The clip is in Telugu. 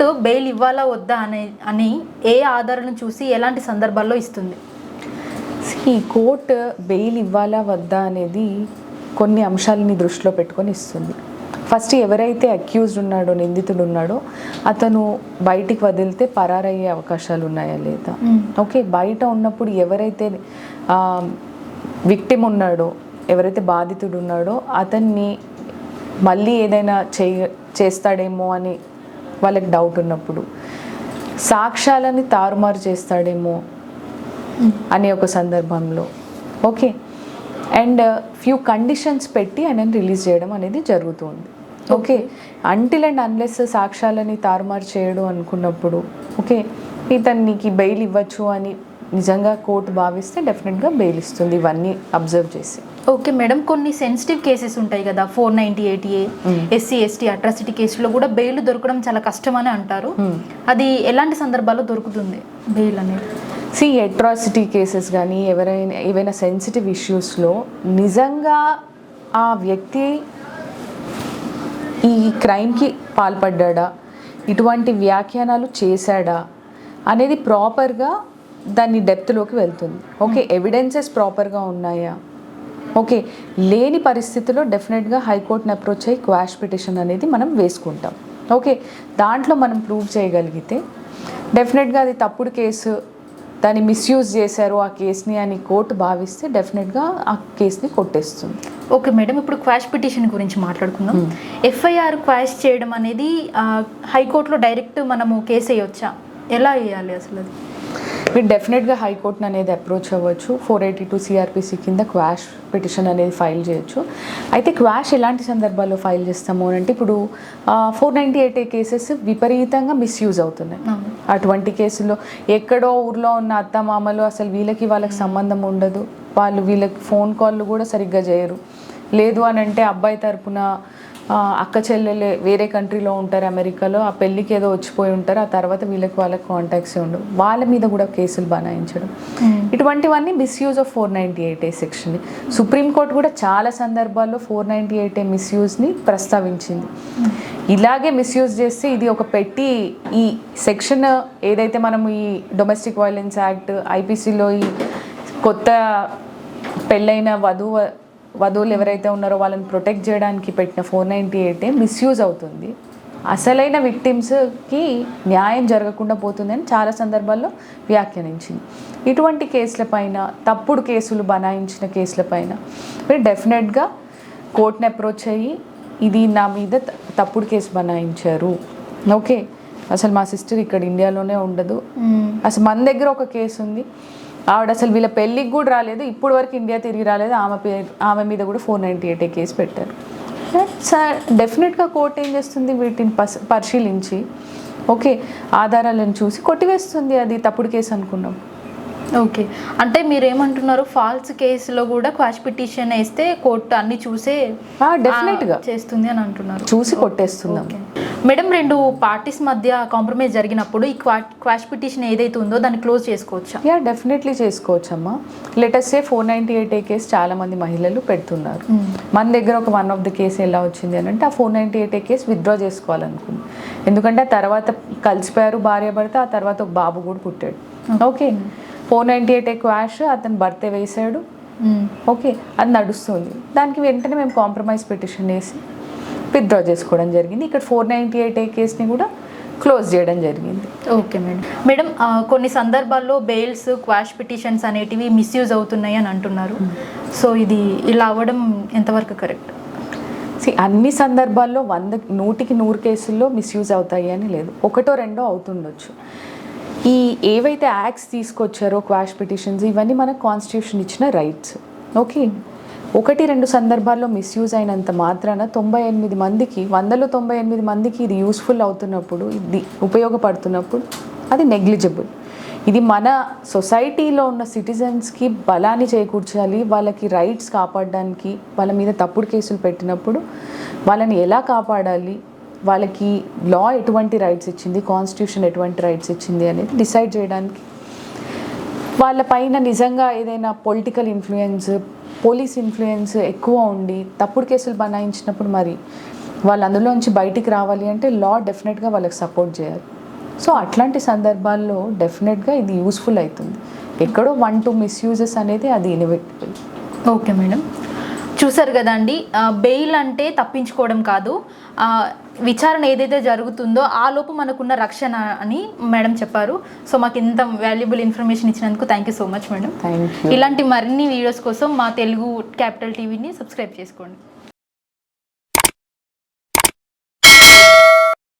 కోర్టు బెయిల్ ఇవ్వాలా వద్దా అనే అని ఏ ఆధారాలను చూసి ఎలాంటి సందర్భాల్లో ఇస్తుంది? ఈ కోర్టు బెయిల్ ఇవ్వాలా వద్దా అనేది కొన్ని అంశాలని దృష్టిలో పెట్టుకొని ఇస్తుంది. ఫస్ట్ ఎవరైతే అక్యూజ్డ్ ఉన్నాడో నిందితుడు ఉన్నాడో అతను బయటికి వదిలితే పరారయ్యే అవకాశాలు ఉన్నాయా లేదా. ఓకే బయట ఉన్నప్పుడు ఎవరైతే విక్టిమ్ ఉన్నాడో ఎవరైతే బాధితుడు ఉన్నాడో అతన్ని మళ్ళీ ఏదైనా చేయ చేస్తాడేమో అని వాళ్ళకి డౌట్ ఉన్నప్పుడు. సాక్ష్యాలని తారుమారు చేస్తాడేమో అనే ఒక సందర్భంలో. ఓకే అండ్ ఫ్యూ కండిషన్స్ పెట్టి ఆయనని రిలీజ్ చేయడం అనేది జరుగుతుంది. ఓకే అంటిల్ అండ్ అన్లెస్ సాక్ష్యాలని తారుమారు చేయడం అనుకున్నప్పుడు ఓకే ఇతనికి బెయిల్ ఇవ్వచ్చు అని నిజంగా కోర్టు భావిస్తే డెఫినెట్గా బెయిల్ ఇస్తుంది ఇవన్నీ అబ్జర్వ్ చేసి. ఓకే మేడం కొన్ని సెన్సిటివ్ కేసెస్ ఉంటాయి కదా four ninety eight A SC ST atrocity కేసులో కూడా బెయిల్ దొరకడం చాలా కష్టం అని అంటారు అది ఎలాంటి సందర్భాల్లో దొరుకుతుంది బెయిల్ అనేది? సి అట్రాసిటీ కేసెస్ కానీ ఎవరైనా ఏవైనా సెన్సిటివ్ ఇష్యూస్లో నిజంగా ఆ వ్యక్తి ఈ క్రైమ్కి పాల్పడ్డా ఇటువంటి వ్యాఖ్యానాలు చేశాడా? అనేది ప్రాపర్గా దాని డెప్త్లోకి వెళ్తుంది. ఓకే ఎవిడెన్సెస్ ప్రాపర్గా ఉన్నాయా? ఓకే లేని పరిస్థితిలో డెఫినెట్గా హైకోర్టుని అప్రోచ్ అయ్యి క్వాష్ పిటిషన్ అనేది మనం వేసుకుంటాం. ఓకే దాంట్లో మనం ప్రూవ్ చేయగలిగితే డెఫినెట్గా అది తప్పుడు కేసు దాన్ని మిస్యూజ్ చేశారు ఆ కేసుని అని కోర్టు భావిస్తే డెఫినెట్గా ఆ కేసుని కొట్టేస్తుంది. ఓకే మేడం ఇప్పుడు క్వాష్ పిటిషన్ గురించి మాట్లాడుకుందాం. ఎఫ్ఐఆర్ క్వాష్ చేయడం అనేది హైకోర్టులో డైరెక్ట్ మనము కేసు వేయొచ్చా ఎలా వేయాలి అసలు అది? మీరు డెఫినెట్గా హైకోర్టుని అనేది అప్రోచ్ అవ్వచ్చు. ఫోర్ ఎయిటీ టూ సిఆర్పిసి కింద క్వాష్ పిటిషన్ అనేది ఫైల్ చేయొచ్చు. అయితే క్వాష్ ఎలాంటి సందర్భాల్లో ఫైల్ చేస్తాము అని అంటే ఇప్పుడు ఫోర్ నైంటీ ఎయిట్ కేసెస్ విపరీతంగా మిస్యూజ్ అవుతున్నాయి. అటువంటి కేసుల్లో ఎక్కడో ఊర్లో ఉన్న అత్త మామలు అసలు వీళ్ళకి వాళ్ళకి సంబంధం ఉండదు. వాళ్ళు వీళ్ళకి ఫోన్ కాళ్ళు కూడా సరిగ్గా చేయరు. లేదు అని అంటే అబ్బాయి తరపున అక్క చెల్లెలే వేరే కంట్రీలో ఉంటారు అమెరికాలో ఆ పెళ్ళికి ఏదో వచ్చిపోయి ఉంటారు ఆ తర్వాత వీళ్ళకి వాళ్ళకి కాంటాక్ట్స్ ఉండవు. వాళ్ళ మీద కూడా కేసులు బనాయించడం. ఇటువంటివన్నీ misuse of four ninety eight A section supreme court కూడా చాలా సందర్భాల్లో ఫోర్ నైంటీ ఎయిట్ ఏ మిస్యూజ్ని ప్రస్తావించింది. ఇలాగే మిస్యూజ్ చేస్తే ఇది ఒక పెట్టి ఈ సెక్షన్ ఏదైతే మనం ఈ డొమెస్టిక్ వైలెన్స్ యాక్ట్ ఐపీసీలో ఈ కొత్త పెళ్ళైన వధువు వధువులు ఎవరైతే ఉన్నారో వాళ్ళని ప్రొటెక్ట్ చేయడానికి పెట్టిన ఫోర్ నైంటీ ఎయిటే మిస్యూజ్ అవుతుంది. అసలైన విక్టిమ్స్కి న్యాయం జరగకుండా పోతుందని చాలా సందర్భాల్లో వ్యాఖ్యానించింది. ఇటువంటి కేసులపైన తప్పుడు కేసులు బనాయించిన కేసులపైన మీరు డెఫినెట్గా కోర్టుని అప్రోచ్ అయ్యి ఇది నా మీద తప్పుడు కేసు బనాయించారు. ఓకే అసలు మా సిస్టర్ ఇక్కడ ఇండియాలోనే ఉండదు. అసలు మన దగ్గర ఒక కేసు ఉంది. ఆవిడ అసలు వీళ్ళ పెళ్ళికి కూడా రాలేదు. ఇప్పుడు వరకు ఇండియా తిరిగి రాలేదు. ఆమె పేరు ఆమె మీద కూడా ఫోర్ నైంటీ ఎయిట్ కేసు పెట్టారు. సార్ డెఫినెట్గా కోర్టు ఏం చేస్తుంది? వీటిని పరిశీలించి ఓకే ఆధారాలను చూసి కొట్టివేస్తుంది. అది తప్పుడు కేసు అనుకున్నాం. ఓకే. అంటే మీరు ఏమంటున్నారు ఫాల్స్ కేసులో కూడా క్వాష్ పిటిషన్ వేస్తే కోర్టు అన్ని చూసే ఆ, definite గా. ఆ, చేస్తుంది అని అంటున్నారు. చూసి కొట్టేస్తున్నాం. ఓకే. మేడం రెండు పార్టీస్ మధ్య కాంప్రమైజ్ జరిగినప్పుడు ఈ క్వా క్వాష్ పిటిషన్ ఏదైతే ఉందో దాన్ని క్లోజ్ చేసుకోవచ్చా? Yeah definitely చేసుకోవచ్చమ్మా. Latest say four ninety eight A case చాలా మంది మహిళలు పెడుతున్నారు. మన దగ్గర ఒక వన్ ఆఫ్ ద కేసు ఎలా వచ్చింది అని అంటే ఆ four ninety eight A case withdraw చేసుకోవాలనుకుంది. ఎందుకంటే ఆ తర్వాత కలిసిపోయారు భార్య భర్త ఆ తర్వాత ఒక బాబు కూడా పుట్టాడు. Okay. Four ninety eight A quash అతను భర్త వేసాడు ఓకే? అది నడుస్తుంది. దానికి వెంటనే మేము కాంప్రమైజ్ పిటిషన్ వేసి విత్డ్రా చేసుకోవడం జరిగింది. ఇక్కడ ఫోర్ నైంటీ ఎయిట్ ఏ కేసుని కూడా క్లోజ్ చేయడం జరిగింది. Okay madam. మేడం కొన్ని సందర్భాల్లో బెయిల్స్ క్వాష్ పిటిషన్స్ అనేటివి మిస్యూజ్ అవుతున్నాయి అని అంటున్నారు. సో ఇది ఇలా అవ్వడం ఎంతవరకు కరెక్ట్ సి అన్ని సందర్భాల్లో వంద నూటికి నూరు కేసుల్లో మిస్యూజ్ అవుతాయి అని లేదు. ఒకటో రెండో అవుతుండొచ్చు. ఈ ఏవైతే యాక్ట్స్ తీసుకొచ్చారో క్వాష్ పిటిషన్స్ ఇవన్నీ మనకు కాన్స్టిట్యూషన్ ఇచ్చిన రైట్స్ ఓకే? ఒకటి రెండు సందర్భాల్లో మిస్యూజ్ అయినంత మాత్రాన తొంభై ఎనిమిది మందికి వందలో తొంభై ఎనిమిది మందికి ఇది యూస్ఫుల్ అవుతున్నప్పుడు ఇది ఉపయోగపడుతున్నప్పుడు అది నెగ్లిజిబుల్ ఇది మన సొసైటీలో ఉన్న సిటిజన్స్కి బలాన్ని చేకూర్చాలి వాళ్ళకి రైట్స్ కాపాడడానికి వాళ్ళ మీద తప్పుడు కేసులు పెట్టినప్పుడు వాళ్ళని ఎలా కాపాడాలి వాళ్ళకి లా ఎటువంటి రైట్స్ ఇచ్చింది కాన్స్టిట్యూషన్ ఎటువంటి రైట్స్ ఇచ్చింది అనేది డిసైడ్ చేయడానికి వాళ్ళ పైన నిజంగా ఏదైనా పొలిటికల్ ఇన్ఫ్లుయెన్స్ పోలీస్ ఇన్ఫ్లుయెన్స్ ఎక్కువ ఉండి తప్పుడు కేసులు బనాయించినప్పుడు మరి వాళ్ళు అందులోంచి బయటికి రావాలి అంటే లా డెఫినెట్గా వాళ్ళకి సపోర్ట్ చేయాలి. సో అట్లాంటి సందర్భాల్లో డెఫినెట్గా ఇది యూస్ఫుల్ అవుతుంది. ఎక్కడో వన్ టూ మిస్యూజెస్ అనేది అది ఇన్ఎవిటబుల్ ఓకే మేడం చూసారు కదండి బెయిల్ అంటే తప్పించుకోవడం కాదు. విచారణ ఏదైతే జరుగుతుందో ఆ లోపు మనకున్న రక్షణ అని మేడం చెప్పారు. సో మాకు ఇంత వాల్యుబుల్ ఇన్ఫర్మేషన్ ఇచ్చినందుకు thank you so much madam ఇలాంటి మరిన్ని వీడియోస్ కోసం మా తెలుగు క్యాపిటల్ టీవీని సబ్స్క్రైబ్ చేసుకోండి.